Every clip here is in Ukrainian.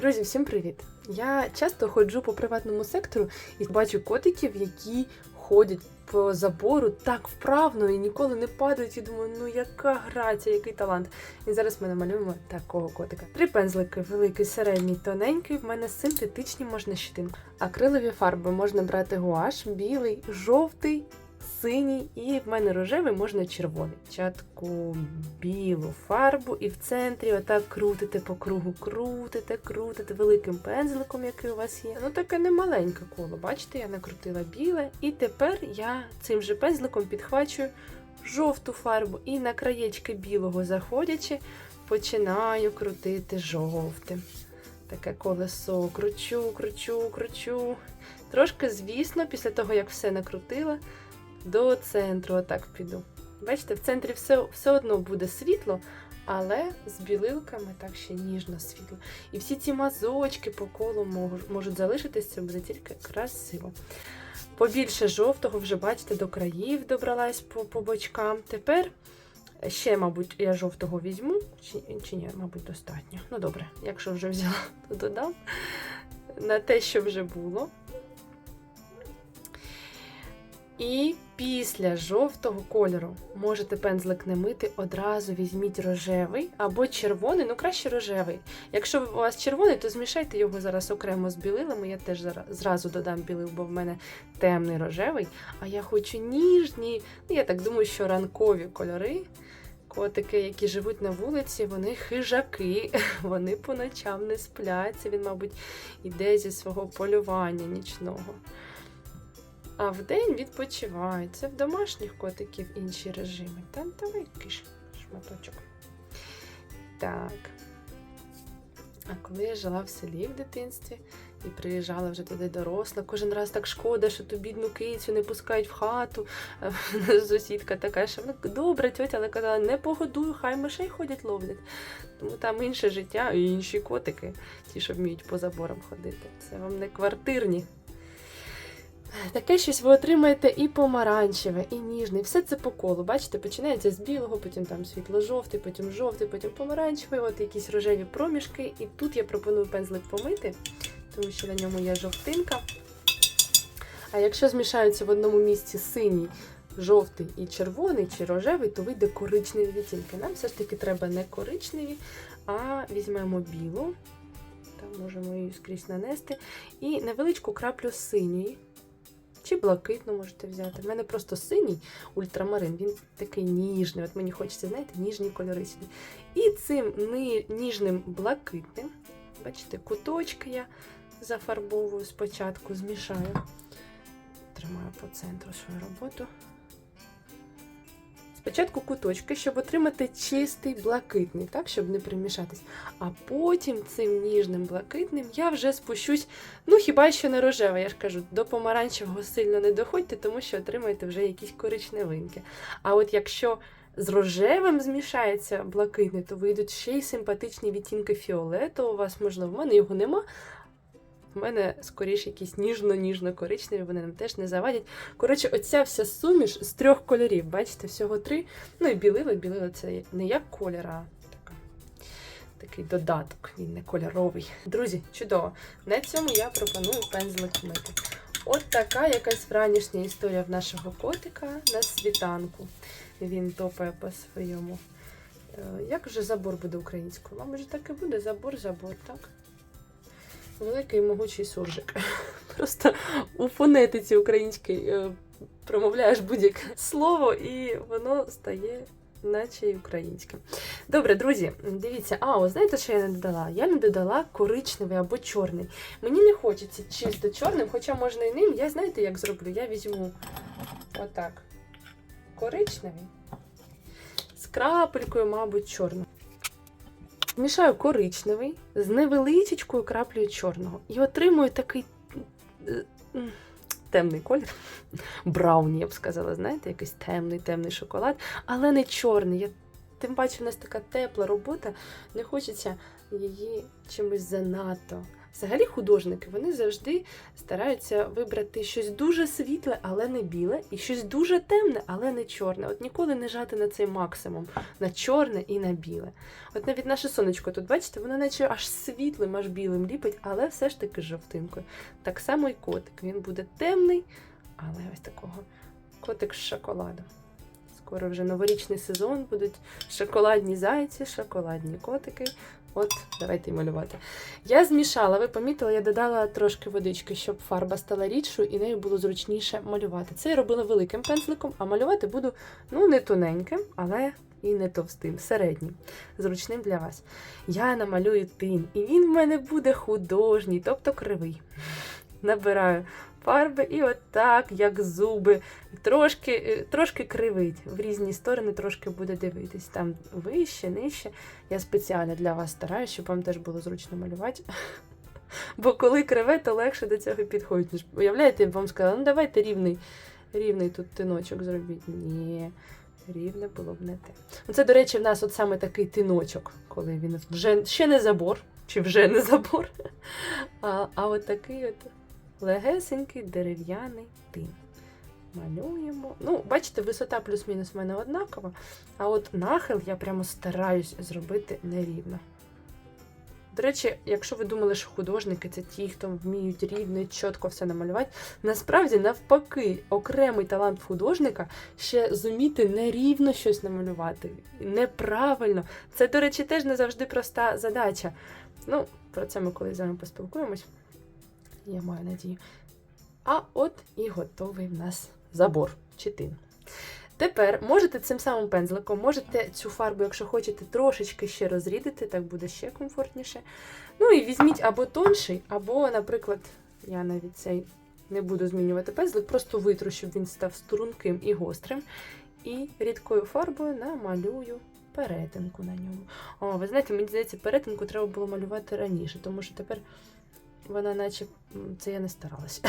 Друзі, всім привіт! Я часто ходжу по приватному сектору і бачу котиків, які ходять по забору так вправно і ніколи не падають. І думаю, ну яка грація, який талант. І зараз ми намалюємо такого котика. Три пензлики, великий, середній, тоненький. В мене синтетичні можна щитинку. Акрилові фарби можна брати гуаш, білий, жовтий. Синій і в мене рожевий можна червоний. Спочатку білу фарбу і в центрі отак крутите по кругу, крутите, крутите великим пензликом, який у вас є. Ну таке не маленьке коло. Бачите, я накрутила біле. І тепер я цим же пензликом підхвачую жовту фарбу і на краєчки білого заходячи, починаю крутити жовте. Таке колесо кручу, кручу, кручу. Трошки, звісно, після того, як все накрутила, до центру отак піду. Бачите, в центрі все, все одно буде світло, але з білилками так ще ніжно світло. І всі ці мазочки по колу можуть, залишитися, це буде тільки красиво. Побільше жовтого, вже бачите, до країв добралась по, по бочкам. Тепер ще, мабуть, я жовтого візьму, чи, чи ні, мабуть, достатньо. Ну добре, якщо вже взяла, то додам на те, що вже було. І після жовтого кольору можете пензлик не мити, одразу візьміть рожевий або червоний, ну краще рожевий. Якщо у вас червоний, то змішайте його зараз окремо з білилами. Я теж зразу додам білил, бо в мене темний рожевий. А я хочу ніжні, ну я так думаю, що ранкові кольори. Котики, які живуть на вулиці, вони хижаки, вони по ночам не спляться. Він, мабуть, іде зі свого полювання нічного. А вдень відпочивають. Це в домашніх котиків інші режими. Там давай киш шматочок. Так. А коли я жила в селі в дитинстві і приїжджала вже туди доросла, кожен раз так шкода, що ту бідну кицю не пускають в хату. Сусідка така, що вона добра тьотя, але казала, не погодую, хай мишей ходять ловлять. Тому там інше життя і інші котики, ті, що вміють по заборам ходити. Це вам не квартирні. Таке щось ви отримаєте і помаранчеве, і ніжне. І все це по колу. Бачите, починається з білого, потім там світло-жовтий, потім жовтий, потім помаранчевий, от якісь рожеві проміжки. І тут я пропоную пензлик помити, тому що на ньому є жовтинка. А якщо змішаються в одному місці синій, жовтий і червоний чи рожевий, то вийде коричневі відтінки. Нам все ж таки треба не коричневі, а візьмемо білу. Там можемо її скрізь нанести. І невеличку краплю синьої. Чи блакитну можете взяти. В мене просто синій ультрамарин, він такий ніжний. От мені хочеться, знаєте, ніжні кольори. І цим ніжним блакитним, бачите, куточки я зафарбовую спочатку, змішаю. Тримаю по центру свою роботу. Спочатку куточки, щоб отримати чистий блакитний, так, щоб не примішатись. А потім цим ніжним блакитним я вже спущусь, ну хіба що не рожеве, я ж кажу, до помаранчевого сильно не доходьте, тому що отримаєте вже якісь коричневинки. А от якщо з рожевим змішається блакитний, то вийдуть ще й симпатичні відтінки фіолету. У вас, можливо, в мене його нема. В мене скоріше якісь ніжно-ніжно-коричневі, вони нам теж не завадять. Коротше, оця вся суміш з трьох кольорів. Бачите, всього три. Ну і білила, білила це не як колір, а така, такий додаток, він не кольоровий. Друзі, чудово! На цьому я пропоную пензлик мити. От така якась вранішня історія в нашого котика на світанку. Він топає по своєму. Е, Як же забор буде українською? Мабуть, так і буде забор, забор, так? Великий могучий суржик. Просто у фонетиці українській е, промовляєш будь-яке слово, і воно стає наче й українським. Добре, друзі, дивіться, а, о, знаєте, що я не додала? Я не додала коричневий або чорний. Мені не хочеться чисто чорним, хоча можна і ним. Я знаєте, як зроблю? Я візьму отак коричневий з крапелькою, мабуть, чорного. Змішаю коричневий з невеличкою краплею чорного. І отримую такий е, темний колір. Брауні, я б сказала, знаєте, якийсь темний, темний шоколад, але не чорний. Я, тим паче, у нас така тепла робота, не хочеться її чимось занадто Взагалі художники вони завжди стараються вибрати щось дуже світле, але не біле, і щось дуже темне, але не чорне. От ніколи не жати на цей максимум, на чорне і на біле. От навіть наше сонечко тут, бачите, воно наче аж світлим, аж білим ліпить, але все ж таки з жовтинкою. Так само і котик. Він буде темний, але ось такого котик з шоколадом. Скоро вже новорічний сезон, будуть шоколадні зайці, шоколадні котики. От, давайте й малювати. Я змішала, ви помітили, я додала трошки водички, щоб фарба стала рідшою і нею було зручніше малювати. Це я робила великим пензликом, а малювати буду ну, не тоненьким, але і не товстим, середнім, зручним для вас. Я намалюю тин, і він в мене буде художній, тобто кривий. Набираю фарби і отак, як зуби, трошки, е, трошки кривить. В різні сторони трошки буде дивитись. Там вище, нижче. Я спеціально для вас стараюся, щоб вам теж було зручно малювати. Бо коли криве, то легше до цього підходить. Уявляєте, я б вам сказала, ну давайте рівний, рівний тут тиночок зробіть. Ні, рівне було б не те. Ну, Це, до речі, в нас от саме такий тиночок, коли він вже ще не забор, чи вже не забор. А, а от такий от легесенький дерев'яний тин. Малюємо. Ну, бачите, висота плюс-мінус в мене однакова, а от нахил я прямо стараюсь зробити нерівно. До речі, якщо ви думали, що художники це ті, хто вміють рівно і чітко все намалювати, насправді навпаки, окремий талант художника ще зуміти нерівно щось намалювати. Неправильно. Це, до речі, теж не завжди проста задача. Ну, про це ми колись з вами поспілкуємось. Я маю надію. А от і готовий в нас забор чи тин. Тепер можете цим самим пензликом, можете цю фарбу, якщо хочете, трошечки ще розрідити, так буде ще комфортніше. Ну і візьміть або тонший, або, наприклад, я навіть цей не буду змінювати пензлик, просто витру, щоб він став струнким і гострим. І рідкою фарбою намалюю перетинку на ньому. О, ви знаєте, мені здається, перетинку треба було малювати раніше, тому що тепер вона наче. Це я не старалася.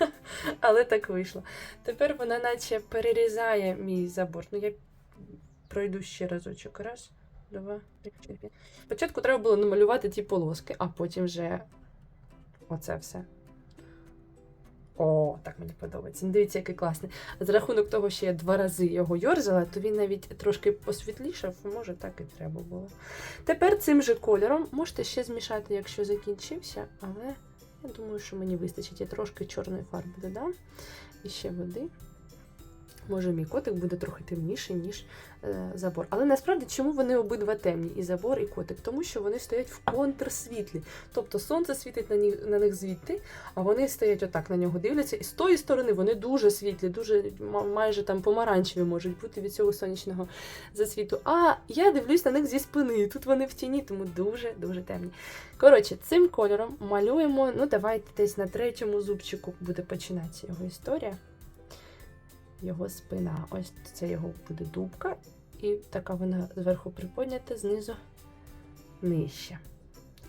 Але так вийшло. Тепер вона наче перерізає мій забор. Ну, я пройду ще разочок. Раз, два, три, чотири. Спочатку треба було намалювати ті полоски, а потім вже оце все. О, так мені подобається. Ну, Дивіться, який класний. За рахунок того, що я два рази його йорзала, то він навіть трошки посвітлішав, може, так і треба було. Тепер цим же кольором можете ще змішати, якщо закінчився, але я думаю, що мені вистачить. Я трошки чорної фарби додам. І ще води. Може, мій котик буде трохи темніший, ніж е, забор. Але насправді чому вони обидва темні? І забор, і котик? Тому що вони стоять в контрсвітлі. Тобто сонце світить на, ні, на них звідти, а вони стоять отак на нього дивляться. І з тої сторони вони дуже світлі, дуже майже там помаранчеві можуть бути від цього сонячного засвіту. А я дивлюсь на них зі спини. Тут вони в тіні, тому дуже-дуже темні. Коротше, цим кольором малюємо. Ну, давайте десь на третьому зубчику буде починатися його історія. Його спина. Ось це його буде дубка. І така вона зверху приподнята, знизу нижче.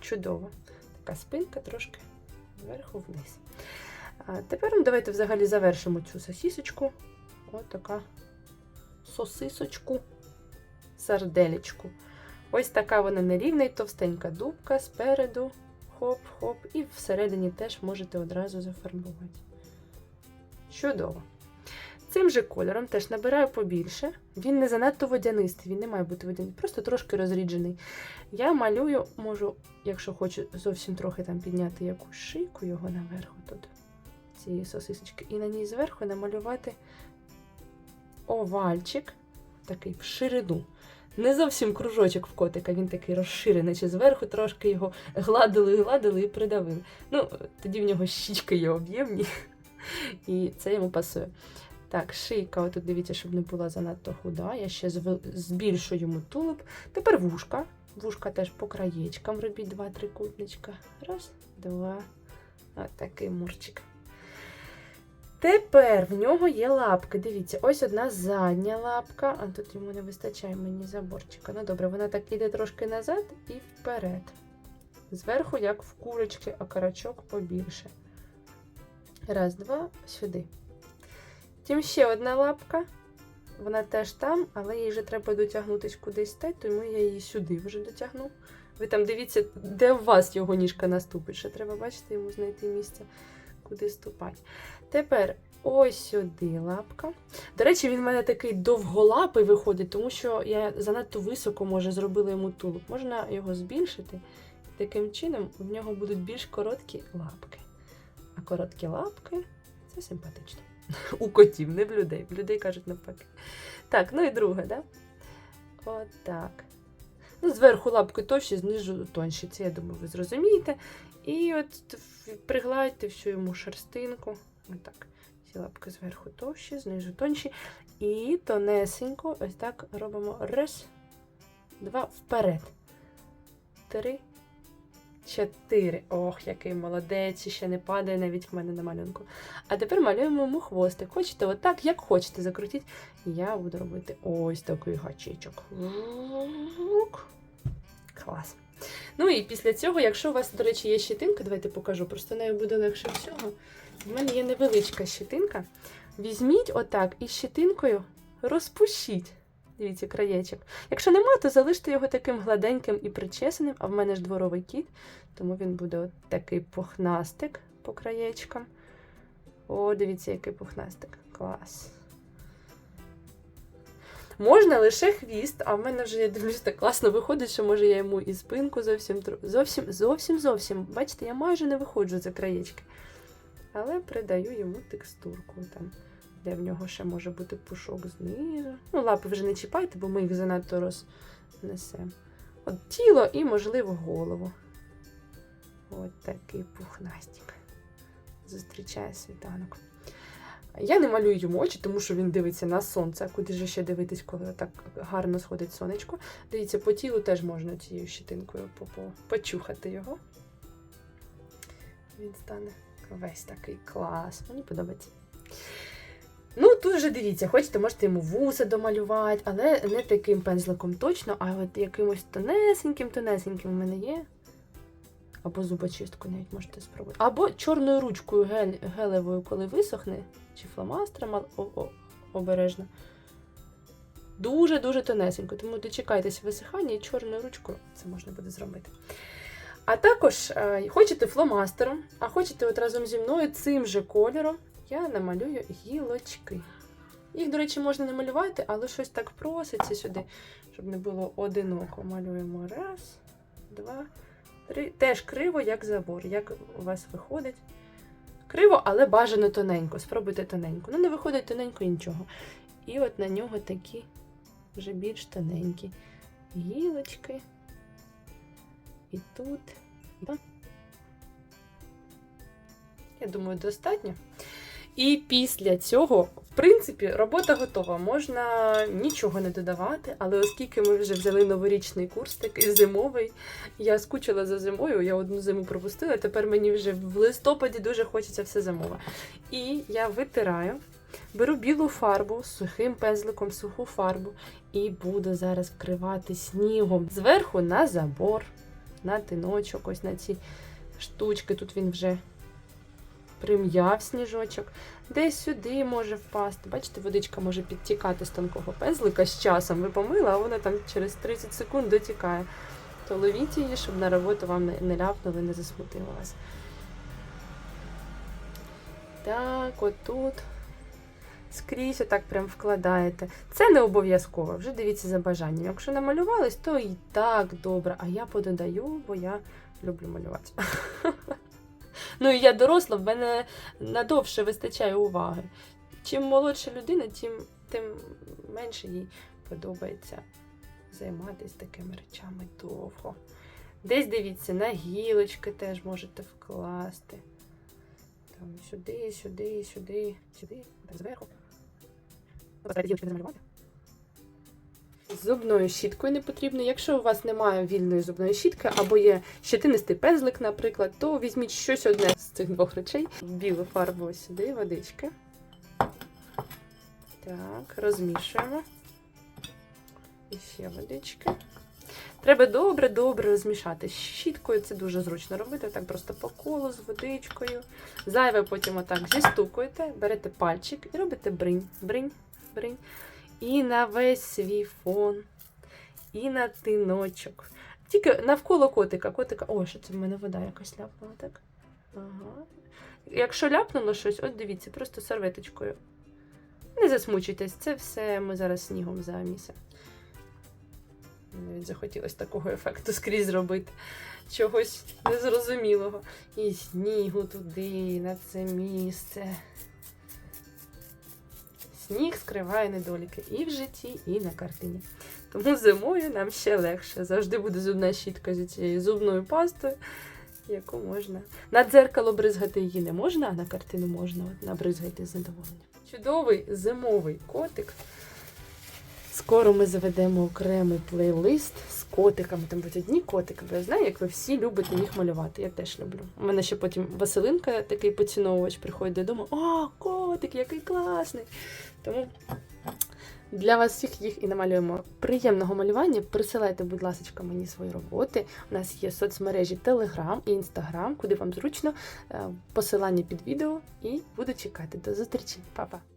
Чудово. Така спинка трошки зверху вниз. А тепер ну, давайте взагалі завершимо цю сосісочку. Ось така сосисочку, сарделечку. Ось така вона нерівна і товстенька дубка спереду. Хоп-хоп. І всередині теж можете одразу зафарбувати. Чудово. Цим же кольором теж набираю побільше. Він не занадто водянистий, він не має бути водянистий, просто трошки розріджений. Я малюю, можу, якщо хочу зовсім трохи там підняти якусь шийку його наверху тут, цієї сосисочки, і на ній зверху намалювати овальчик, такий в ширину. Не зовсім кружочок в котика, він такий розширений, чи зверху трошки його гладили, гладили і придавили. Ну, тоді в нього щічки є об'ємні, і це йому пасує. Так, шийка, отут дивіться, щоб не була занадто худа. Я ще збільшу йому тулуб. Тепер вушка. Вушка теж по краєчкам робіть два трикутничка. Раз, два. От мурчик. Тепер в нього є лапки. Дивіться, ось одна задня лапка, а тут йому не вистачає мені заборчика. Ну добре, вона так іде трошки назад і вперед. Зверху, як в курочки, а карачок побільше. Раз, два, сюди. Потім ще одна лапка. вона теж там, але їй вже треба дотягнутись кудись те, тому я її сюди вже дотягну. Ви там дивіться, де у вас його ніжка наступить. Ще треба, бачите, йому знайти місце, куди ступати. Тепер ось сюди лапка. До речі, він в мене такий довголапий виходить, тому що я занадто високо може зробила йому тулуб. Можна його збільшити. Таким чином в нього будуть більш короткі лапки. А короткі лапки це симпатично. У котів, не в людей. В людей кажуть навпаки. Так, ну і друге, да? Отак. Ну, зверху лапки товщі, знизу тонші. Це, я думаю, ви зрозумієте. І от пригладьте всю йому шерстинку. Отак. Ці лапки зверху товщі, знизу тонші. І тонесенько ось так робимо раз, два, вперед. Три, чотири. Ох, який молодець, ще не падає навіть в мене на малюнку. А тепер малюємо йому хвостик. Хочете отак, як хочете закрутіть. Я буду робити ось такий гачечок. Клас. Ну і після цього, якщо у вас, до речі, є щетинка, давайте покажу, просто нею буде легше всього. У мене є невеличка щетинка. Візьміть отак і щетинкою розпушіть. Дивіться, краєчок. Якщо нема, то залиште його таким гладеньким і причесаним, а в мене ж дворовий кіт, тому він буде от такий пухнастик по краєчкам. О, дивіться, який пухнастик. Клас. Можна лише хвіст, а в мене вже я дивлюсь, так класно виходить, що може я йому і спинку зовсім зовсім, зовсім, зовсім. Бачите, я майже не виходжу за краєчки. Але придаю йому текстурку там, де в нього ще може бути пушок знизу. Ну, лапи вже не чіпайте, бо ми їх занадто рознесемо. От тіло і, можливо, голову. От такий пухнастик. Зустрічає світанок. Я не малюю йому очі, тому що він дивиться на сонце. Куди ж ще дивитись, коли так гарно сходить сонечко. Дивіться, по тілу теж можна цією щитинкою почухати його. Він стане весь такий клас. Мені подобається. Ну, тут вже дивіться, хочете, можете йому вуса домалювати, але не таким пензликом точно, а от якимось тонесеньким-тонесеньким у мене є. Або зубочистку навіть можете спробувати. Або чорною ручкою гель, гелевою, коли висохне, чи фломастером о- обережно. Дуже-дуже тонесенько, тому дочекайтеся висихання і чорною ручкою це можна буде зробити. А також е, хочете фломастером, а хочете от разом зі мною цим же кольором, я намалюю гілочки. Їх, до речі, можна не малювати, але щось так проситься сюди, щоб не було одиноко. Малюємо раз, два, три. Теж криво, як забор. Як у вас виходить? Криво, але бажано тоненько. Спробуйте тоненько. Ну, не виходить тоненько і нічого. І от на нього такі вже більш тоненькі гілочки. І тут. Я думаю, достатньо. І після цього, в принципі, робота готова. Можна нічого не додавати, але оскільки ми вже взяли новорічний курс, такий зимовий, я скучила за зимою, я одну зиму пропустила. Тепер мені вже в листопаді дуже хочеться все зимове. І я витираю, беру білу фарбу з сухим пензликом, суху фарбу, і буду зараз вкривати снігом зверху на забор, на тиночок, ось на ці штучки. Тут він вже прим'яв сніжочок. Десь сюди може впасти. Бачите, водичка може підтікати з тонкого пензлика з часом. Ви помили, а вона там через 30 секунд дотікає. То ловіть її, щоб на роботу вам не- ляпнули, не засмутило вас. Так, отут. Скрізь отак прям вкладаєте. Це не обов'язково, вже дивіться за бажанням. Якщо намалювались, то і так добре. А я пододаю, бо я люблю малювати. Ну і я доросла, в мене надовше вистачає уваги. Чим молодша людина, тим, тим менше їй подобається займатися такими речами довго. Десь дивіться, на гілочки теж можете вкласти. Там сюди, сюди, сюди, сюди, так зверху. Гілочки не замалювати. Зубною щіткою не потрібно. Якщо у вас немає вільної зубної щітки або є щетинистий пензлик, наприклад, то візьміть щось одне з цих двох речей. Білу фарбу сюди, водички. Так, розмішуємо. І ще водички. Треба добре-добре розмішати. Щіткою це дуже зручно робити. Так просто по колу з водичкою. Зайве потім отак зістукуєте, берете пальчик і робите бринь, бринь, бринь. І на весь свій фон, і на тиночок. Тільки навколо котика. Котика. О, що це в мене вода якась ляпнула, так? Ага. Якщо ляпнуло щось, от дивіться, просто серветочкою. Не засмучуйтесь, це все ми зараз снігом замісимо. Навіть захотілося такого ефекту скрізь зробити. Чогось незрозумілого. І снігу туди, на це місце. Сніг скриває недоліки і в житті, і на картині. Тому зимою нам ще легше. Завжди буде зубна щітка зі цією зубною пастою, яку можна. На дзеркало бризгати її не можна, а на картину можна. От набризгайте з задоволенням. Чудовий зимовий котик. Скоро ми заведемо окремий плейлист з котиками. Там будуть одні котики, бо я знаю, як ви всі любите їх малювати. Я теж люблю. У мене ще потім Василинка, такий поціновувач, приходить додому. О, котик, який класний! Тому для вас всіх їх і намалюємо. Приємного малювання. Присилайте, будь ласка, мені свої роботи. У нас є соцмережі Telegram і Instagram, куди вам зручно. Е, Посилання під відео і буду чекати. До зустрічі, Па-па!